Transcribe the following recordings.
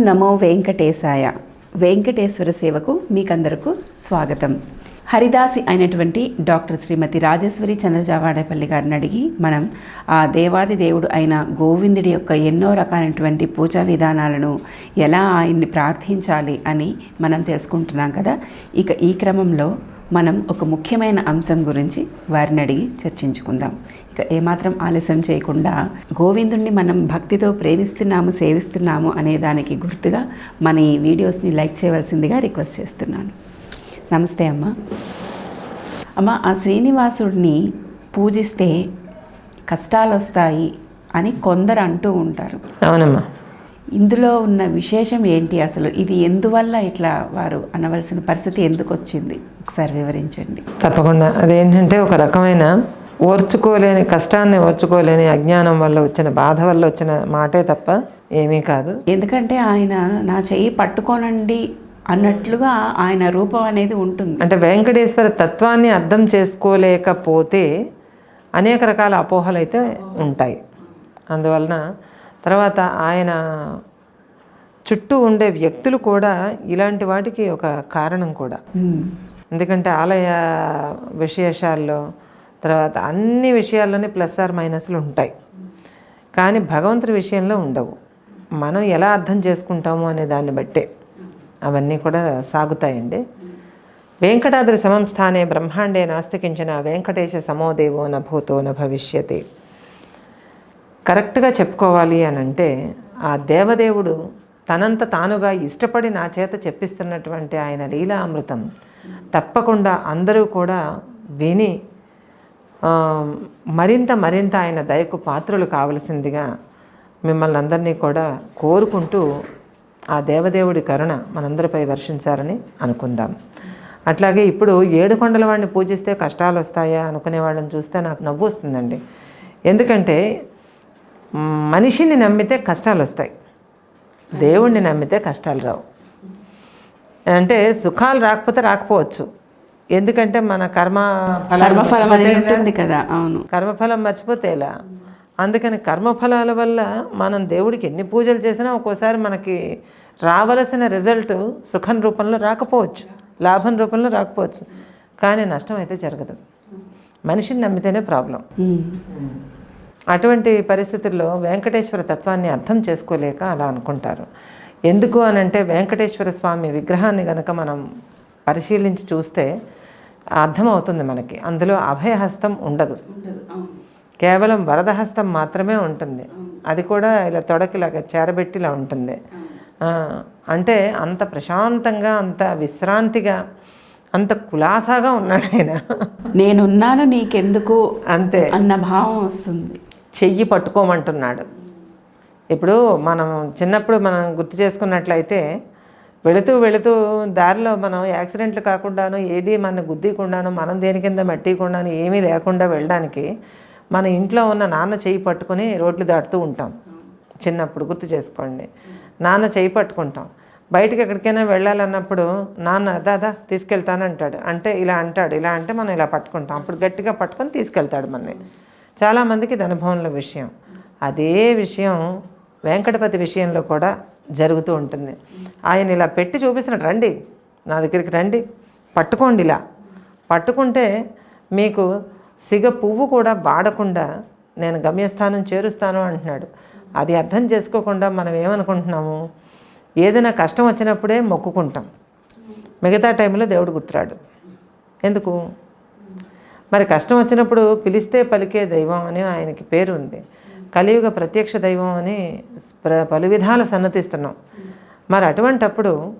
నమో వెంకటేశాయ. వెంకటేశ్వర సేవకు మీకందరకు స్వాగతం. హరిదాసి అయినటువంటి డాక్టర్ శ్రీమతి రాజేశ్వరి చంద్రజావాడేపల్లి గారిని అడిగి మనం ఆ దేవాది దేవుడు అయిన గోవిందుడి యొక్క ఎన్నో రకాలైనటువంటి పూజా విధానాలను ఎలా ఆయన్ని ప్రార్థించాలి అని మనం తెలుసుకుంటున్నాం కదా. ఇక ఈ క్రమంలో మనం ఒక ముఖ్యమైన అంశం గురించి వారిని అడిగి చర్చించుకుందాం. ఇక ఏమాత్రం ఆలస్యం చేయకుండా గోవిందుణ్ణి మనం భక్తితో ప్రేమిస్తున్నాము సేవిస్తున్నాము అనే దానికి గుర్తుగా మన ఈ వీడియోస్ని లైక్ చేయవలసిందిగా రిక్వెస్ట్ చేస్తున్నాను. నమస్తే అమ్మ. అమ్మ ఆ శ్రీనివాసుడిని పూజిస్తే కష్టాలు వస్తాయి అని కొందరు అంటూ ఉంటారు. అవునమ్మా. ఇందులో ఉన్న విశేషం ఏంటి అసలు? ఇది ఎందువల్ల ఇట్లా వారు అనవలసిన పరిస్థితి ఎందుకు వచ్చింది ఒకసారి వివరించండి. తప్పకుండా. అదేంటంటే ఒక రకమైన ఓర్చుకోలేని కష్టాన్ని ఓర్చుకోలేని అజ్ఞానం వల్ల వచ్చిన బాధ వల్ల వచ్చిన మాటే తప్ప ఏమీ కాదు. ఎందుకంటే ఆయన నా చెయ్యి పట్టుకోనండి అన్నట్లుగా ఆయన రూపం అనేది ఉంటుంది. అంటే వెంకటేశ్వర తత్వాన్ని అర్థం చేసుకోలేకపోతే అనేక రకాల అపోహలు అయితే ఉంటాయి. అందువలన తర్వాత ఆయన చుట్టూ ఉండే వ్యక్తులు కూడా ఇలాంటి వాటికి ఒక కారణం కూడా. ఎందుకంటే ఆలయ విశేషాల్లో తర్వాత అన్ని విషయాల్లోనే ప్లస్ ఆర్ మైనస్లు ఉంటాయి. కానీ భగవంతుడి విషయంలో ఉండవు. మనం ఎలా అర్థం చేసుకుంటాము అనే దాన్ని బట్టే అవన్నీ కూడా సాగుతాయండి. వెంకటాద్రి సమం స్థానే బ్రహ్మాండే నాస్తికించిన వెంకటేశ సమోదేవో నభూతో న భవిష్యతి. కరెక్ట్గా చెప్పుకోవాలి అని అంటే ఆ దేవదేవుడు తనంత తానుగా ఇష్టపడి నా చేత చెప్పిస్తున్నటువంటి ఆయన లీలా అమృతం తప్పకుండా అందరూ కూడా విని మరింత మరింత ఆయన దయకు పాత్రలు కావలసిందిగా మిమ్మల్ని అందరినీ కూడా కోరుకుంటూ ఆ దేవదేవుడి కరుణ మనందరిపై వర్షించారని అనుకుందాం. అట్లాగే ఇప్పుడు ఏడు కొండల వాడిని పూజిస్తే కష్టాలు వస్తాయా అనుకునే వాళ్ళని చూస్తే నాకు నవ్వు వస్తుందండి. ఎందుకంటే మనిషిని నమ్మితే కష్టాలు వస్తాయి. దేవుణ్ణి నమ్మితే కష్టాలు రావు. అంటే సుఖాలు రాకపోతే రాకపోవచ్చు. ఎందుకంటే మన కర్మ కర్మఫలం ఉంటుంది కదా అవును. కర్మఫలం మర్చిపోతే ఎలా అందుకని కర్మఫలాల వల్ల మనం దేవుడికి ఎన్ని పూజలు చేసినా ఒక్కోసారి మనకి రావలసిన రిజల్ట్ సుఖం రూపంలో రాకపోవచ్చు. లాభం రూపంలో రాకపోవచ్చు. కానీ నష్టం అయితే జరగదు. మనిషిని నమ్మితేనే ప్రాబ్లం. అటువంటి పరిస్థితుల్లో వెంకటేశ్వర తత్వాన్ని అర్థం చేసుకోలేక అలా అనుకుంటారు. ఎందుకు అని అంటే వెంకటేశ్వర స్వామి విగ్రహాన్ని గనక మనం పరిశీలించి చూస్తే అర్థమవుతుంది మనకి. అందులో అభయహస్తం ఉండదు. కేవలం వరదహస్తం మాత్రమే ఉంటుంది. అది కూడా ఇలా తొడకిలాగా చేరబెట్టిలా ఉంటుంది. అంటే అంత ప్రశాంతంగా అంత విశ్రాంతిగా అంత కులాసాగా ఉన్నాడు ఆయన. నేనున్నాను నీకెందుకు అంతే. అన్న భావం వస్తుంది. చెయ్యి పట్టుకోమంటున్నాడు. ఇప్పుడు మనం చిన్నప్పుడు మనం గుర్తు చేసుకున్నట్లయితే వెళుతూ వెళుతూ దారిలో మనం యాక్సిడెంట్లు కాకుండాను ఏది మన గుద్దీకుండాను మనం దేని కింద మట్టికుండాను ఏమీ లేకుండా వెళ్ళడానికి మన ఇంట్లో ఉన్న నాన్న చెయ్యి పట్టుకొని రోడ్లు దాటుతూ ఉంటాం. చిన్నప్పుడు గుర్తు చేసుకోండి. నాన్న చెయ్యి పట్టుకుంటాం. బయటకు ఎక్కడికైనా వెళ్ళాలన్నప్పుడు నాన్న దాదా తీసుకెళ్తానంటాడు అంటే ఇలా అంటాడు. ఇలా అంటే మనం ఇలా పట్టుకుంటాం. అప్పుడు గట్టిగా పట్టుకొని తీసుకెళ్తాడు మనని. చాలామందికి ఇది అనుభవంలో విషయం. అదే విషయం వెంకటపతి విషయంలో కూడా జరుగుతూ ఉంటుంది. ఆయన ఇలా పెట్టి చూపిస్తున్నాడు రండి నా దగ్గరికి రండి పట్టుకోండి ఇలా. పట్టుకుంటే మీకు సిగ పువ్వు కూడా వాడకుండా నేను గమ్యస్థానం చేరుస్తాను అంటున్నాడు. అది అర్థం చేసుకోకుండా మనం ఏమనుకుంటున్నాము? ఏదైనా కష్టం వచ్చినప్పుడే మొక్కుకుంటాం. మిగతా టైంలో దేవుడు గుర్తురాడు. ఎందుకు? మరి కష్టం వచ్చినప్పుడు పిలిస్తే పలికే దైవం అని ఆయనకి పేరు ఉంది. కలియుగ ప్రత్యక్ష దైవం అని ప్ర- పలు విధాల సన్నతిస్తున్నాం. మరి అటువంటప్పుడు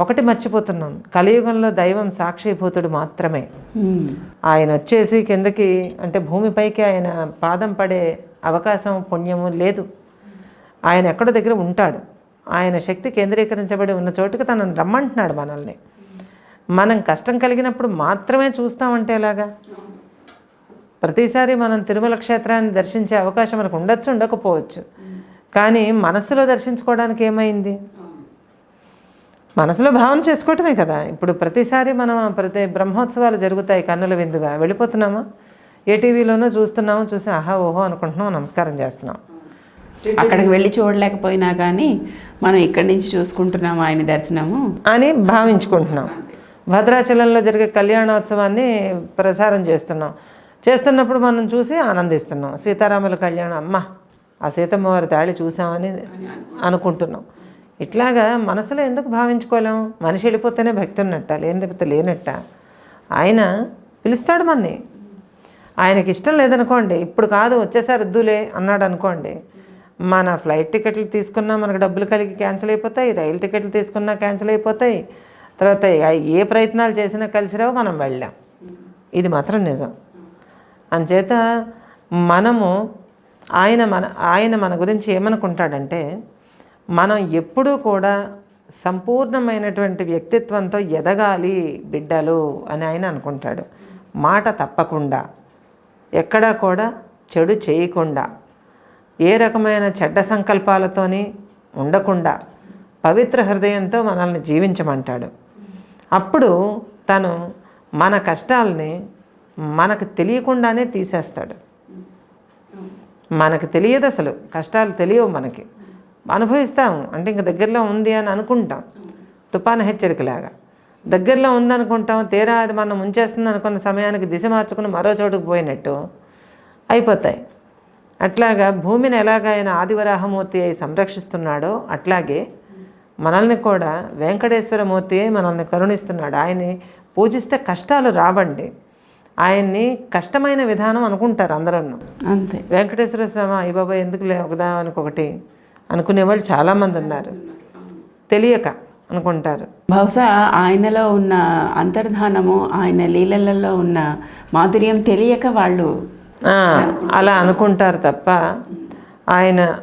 ఒకటి మర్చిపోతున్నాం. కలియుగంలో దైవం సాక్షిభూతుడు మాత్రమే. ఆయన వచ్చేసి కిందకి అంటే భూమిపైకి ఆయన పాదం పడే అవకాశం పుణ్యము లేదు. ఆయన ఎక్కడో దగ్గర ఉంటాడు. ఆయన శక్తి కేంద్రీకరించబడి ఉన్న చోటుకి తనను రమ్మంటున్నాడు మనల్ని. మనం కష్టం కలిగినప్పుడు మాత్రమే చూస్తామంటే ఎలాగా? ప్రతిసారి మనం తిరుమల క్షేత్రాన్ని దర్శించే అవకాశం మనకు ఉండొచ్చు ఉండకపోవచ్చు. కానీ మనస్సులో దర్శించుకోవడానికి ఏమైంది? మనసులో భావన చేసుకోవటమే కదా. ఇప్పుడు ప్రతిసారి మనం ప్రతి బ్రహ్మోత్సవాలు జరుగుతాయి కన్నుల విందుగా. వెళ్ళిపోతున్నామా? ఏ టీవీలోనో చూస్తున్నాము? చూసి ఆహా ఓహో అనుకుంటున్నాం నమస్కారం చేస్తున్నాం అక్కడికి వెళ్ళి చూడలేకపోయినా కానీ మనం ఇక్కడి నుంచి చూసుకుంటున్నాము ఆయన దర్శనము? అని భావించుకుంటున్నాం. భద్రాచలంలో జరిగే కళ్యాణోత్సవాన్ని ప్రసారం చేస్తున్నాం. చేస్తున్నప్పుడు మనం చూసి ఆనందిస్తున్నాం. సీతారాముల కళ్యాణం అమ్మ ఆ సీతమ్మ వారి తాళి చూసామని అనుకుంటున్నాం. ఇట్లాగా మనసులో ఎందుకు భావించుకోలేం? మనిషి వెళ్ళిపోతేనే భక్తి ఉన్నట్ట లేనిపోతే లేనట్ట. ఆయన పిలుస్తాడు మన్ని. ఆయనకి ఇష్టం లేదనుకోండి ఇప్పుడు కాదు వచ్చేసారి వద్దులే అన్నాడు అనుకోండి మన ఫ్లైట్ టికెట్లు తీసుకున్నా మనకు డబ్బులు కలిగి క్యాన్సిల్ అయిపోతాయి రైలు టికెట్లు తీసుకున్నా క్యాన్సిల్ అయిపోతాయి తర్వాత ఏ ప్రయత్నాలు చేసినా కలిసి రావు మనం వెళ్ళాం. ఇది మాత్రం నిజం. అంచేత మనము ఆయన మన ఆయన మన గురించి ఏమనుకుంటాడంటే మనం ఎప్పుడూ కూడా సంపూర్ణమైనటువంటి వ్యక్తిత్వంతో ఎదగాలి బిడ్డలు అని ఆయన అనుకుంటాడు. మాట తప్పకుండా. ఎక్కడా కూడా చెడు చేయకుండా. ఏ రకమైన చెడ్డ సంకల్పాలతోని ఉండకుండా. పవిత్ర హృదయంతో మనల్ని జీవించమంటాడు. అప్పుడు తను మన కష్టాలని మనకు తెలియకుండానే తీసేస్తాడు. మనకు తెలియదు అసలు. కష్టాలు తెలియవు మనకి. అనుభవిస్తాము అంటే ఇంక దగ్గరలో ఉంది అని అనుకుంటాం. తుపాను హెచ్చరికలాగా. దగ్గరలో ఉందనుకుంటాం. తీరా అది మనం ముంచేస్తుంది అనుకున్న సమయానికి దిశ మార్చుకుని మరో చోటుకు పోయినట్టు అయిపోతాయి. అట్లాగా భూమిని ఎలాగ ఆయన ఆదివరాహమూర్తి అయి సంరక్షిస్తున్నాడో అట్లాగే మనల్ని కూడా వెంకటేశ్వరమూర్తి అయి మనల్ని కరుణిస్తున్నాడు. ఆయన్ని పూజిస్తే కష్టాలు రావండి. ఆయన్ని కష్టమైన విధానం అనుకుంటారు అందరూ అంతే. వెంకటేశ్వర స్వామి అయ్య బాబా ఎందుకు లే ఒకదానికి ఒకటి అనుకునేవాళ్ళు చాలామంది ఉన్నారు. తెలియక అనుకుంటారు. బహుశా ఆయనలో ఉన్న అంతర్ధానము ఆయన లీలలలో ఉన్న మాధుర్యం తెలియక వాళ్ళు అలా అనుకుంటారు తప్ప ఆయన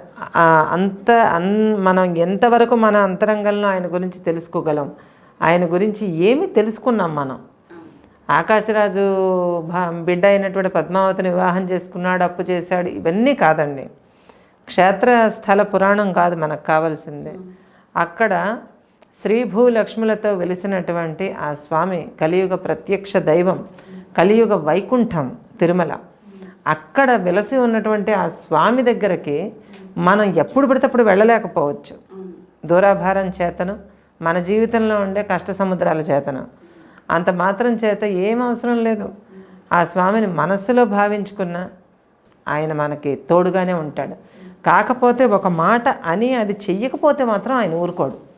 అంత అన్ మనం ఎంతవరకు మన అంతరంగంలో ఆయన గురించి తెలుసుకోగలం ఆయన గురించి ఏమి తెలుసుకున్నాం మనం? ఆకాశరాజు బిడ్డ అయినటువంటి పద్మావతిని వివాహం చేసుకున్నాడు అప్పు చేశాడు ఇవన్నీ కాదండి. క్షేత్ర స్థల పురాణం కాదు మనకు కావాల్సిందే. అక్కడ శ్రీభూ లక్ష్ములతో వెలిసినటువంటి ఆ స్వామి కలియుగ ప్రత్యక్ష దైవం కలియుగ వైకుంఠం తిరుమల. అక్కడ వెలసి ఉన్నటువంటి ఆ స్వామి దగ్గరికి మనం ఎప్పుడు పడితే అప్పుడు వెళ్ళలేకపోవచ్చు. దూరాభారం చేతను మన జీవితంలో ఉండే కష్ట సముద్రాల చేతను. అంత మాత్రం చేత ఏం అవసరం లేదు. ఆ స్వామిని మనస్సులో భావించుకున్న ఆయన మనకి తోడుగానే ఉంటాడు. కాకపోతే ఒక మాట అని అది చెయ్యకపోతే మాత్రం ఆయన ఊరుకోడు.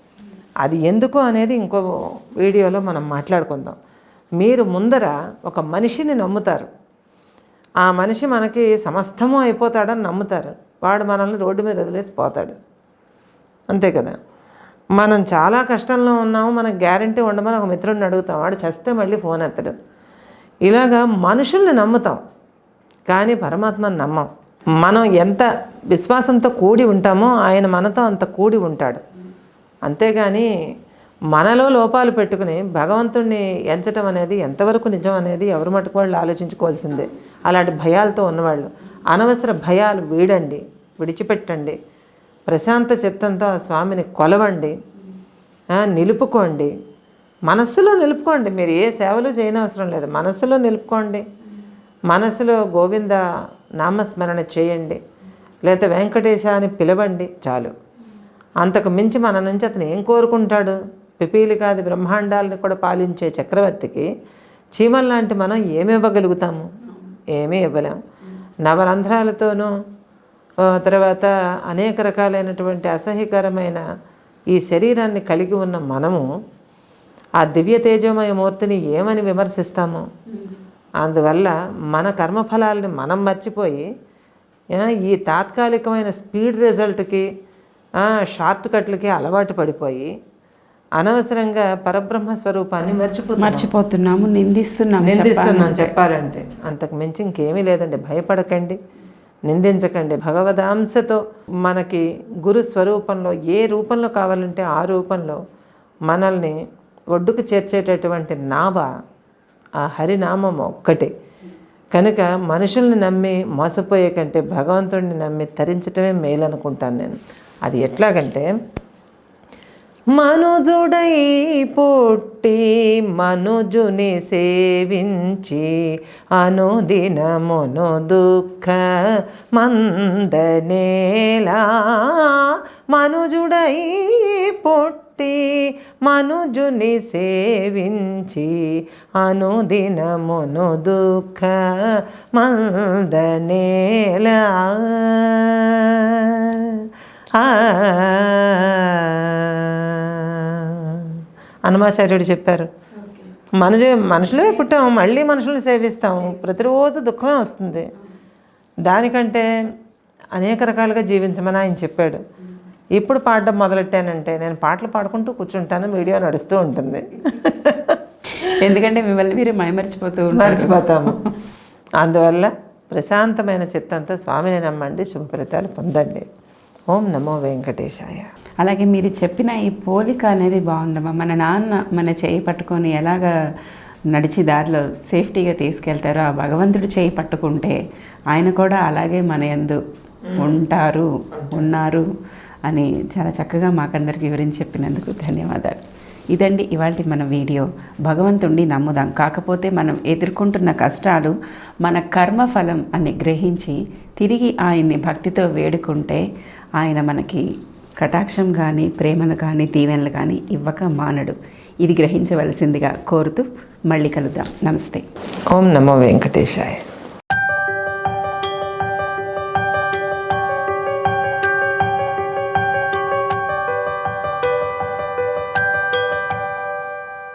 అది ఎందుకు అనేది ఇంకో వీడియోలో మనం మాట్లాడుకుందాం. మీరు ముందర ఒక మనిషిని నమ్ముతారు. ఆ మనిషి మనకి సమస్తము అయిపోతాడని నమ్ముతారు. వాడు మనల్ని రోడ్డు మీద వదిలేసి పోతాడు అంతే కదా? మనం చాలా కష్టంలో ఉన్నాము మనకు గ్యారంటీ ఉండమని ఒక మిత్రుడిని అడుగుతాం వాడు చస్తే మళ్ళీ ఫోన్ ఎత్తడు. ఇలాగా మనుషుల్ని నమ్ముతాం కానీ పరమాత్మని నమ్మం. మనం ఎంత విశ్వాసంతో కూడి ఉంటామో ఆయన మనతో అంత కూడి ఉంటాడు. అంతేగాని మనలో లోపాలు పెట్టుకుని భగవంతుణ్ణి ఎంచటం అనేది ఎంతవరకు నిజం అనేది ఎవరి మటుకు వాళ్ళు ఆలోచించుకోవాల్సిందే. అలాంటి భయాలతో ఉన్నవాళ్ళు అనవసర భయాలు వీడండి. విడిచిపెట్టండి. ప్రశాంత చిత్తంతో ఆ స్వామిని కొలవండి. నిలుపుకోండి. మనస్సులో నిలుపుకోండి. మీరు ఏ సేవలు చేయనవసరం లేదు. మనస్సులో నిలుపుకోండి. మనసులో గోవింద నామస్మరణ చేయండి. లేదా వెంకటేశ అని పిలవండి. చాలు. అంతకు మించి మన నుంచి అతను ఏం కోరుకుంటాడు? పిపీలికాది బ్రహ్మాండాలను కూడా పాలించే చక్రవర్తికి చీమల్లాంటి మనం ఏమి ఇవ్వగలుగుతాము? ఏమీ ఇవ్వలేం. నవరంధ్రాలతోనూ తర్వాత అనేక రకాలైనటువంటి అసహ్యకరమైన ఈ శరీరాన్ని కలిగి ఉన్న మనము ఆ దివ్య తేజోమయ మూర్తిని ఏమని విమర్శిస్తాము? అందువల్ల మన కర్మఫలాలని మనం మర్చిపోయి ఈ తాత్కాలికమైన స్పీడ్ రిజల్ట్కి షార్ట్ కట్లకి అలవాటు పడిపోయి అనవసరంగా పరబ్రహ్మ స్వరూపాన్ని మర్చిపోతున్నాం మర్చిపోతున్నాము నిందిస్తున్నాము నిందిస్తున్నాం చెప్పాలంటే. అంతకు మించి ఇంకేమీ లేదండి భయపడకండి. నిందించకండి. భగవదాంశతో మనకి గురు స్వరూపంలో ఏ రూపంలో కావాలంటే ఆ రూపంలో మనల్ని ఒడ్డుకు చేర్చేటటువంటి నావ ఆ హరినామం ఒక్కటే. కనుక మనుషుల్ని నమ్మి మోసపోయే కంటే భగవంతుడిని నమ్మి తరించటమే మేలు అనుకుంటాను నేను. అది ఎట్లాగంటే మనుజుడై పుట్టి మనుజుని సేవించి అనుదినమును దుఃఖ మందనేలా. మనుజుడై పుట్టి మనుజుని సేవించి అనుదినమును దుఃఖ మందనేలా. ఆ హనుమాచార్యుడు చెప్పారు. మనుషు మనుషులే పుట్టాము మళ్ళీ మనుషులు సేవిస్తాము. ప్రతిరోజు దుఃఖమే వస్తుంది. దానికంటే అనేక రకాలుగా జీవించమని ఆయన చెప్పాడు. ఇప్పుడు పాడడం మొదలెట్టానంటే నేను పాటలు పాడుకుంటూ కూర్చుంటాను వీడియో నడుస్తూ ఉంటుంది. ఎందుకంటే మిమ్మల్ని మీరు మైమర్చిపోతూ మర్చిపోతాము. అందువల్ల ప్రశాంతమైన చిత్తంతో స్వామిని నమ్మండి శుభ ఫలితాలు పొందండి. ఓం నమో వెంకటేశాయ. అలాగే మీరు చెప్పిన ఈ పోలిక అనేది బాగుందమ్మా మన నాన్న మన చేయి పట్టుకొని ఎలాగ నడిచి దారిలో సేఫ్టీగా తీసుకెళ్తారో ఆ భగవంతుడు చేయి పట్టుకుంటే ఆయన కూడా అలాగే మన యందు ఉంటారు ఉన్నారు అని చాలా చక్కగా మాకందరికి వివరించి చెప్పినందుకు ధన్యవాదాలు. ఇదండి ఇవాళ మన వీడియో. భగవంతుణ్ణి నమ్ముదాం. కాకపోతే మనం ఎదుర్కొంటున్న కష్టాలు మన కర్మఫలం అని గ్రహించి తిరిగి ఆయన్ని భక్తితో వేడుకుంటే ఆయన మనకి కటాక్షం కానీ ప్రేమను కానీ దీవెనలు కానీ ఇవ్వక మానడు. ఇది గ్రహించవలసిందిగా కోరుతూ మళ్ళీ కలుద్దాం. నమస్తే. ఓం నమో వెంకటేశాయ.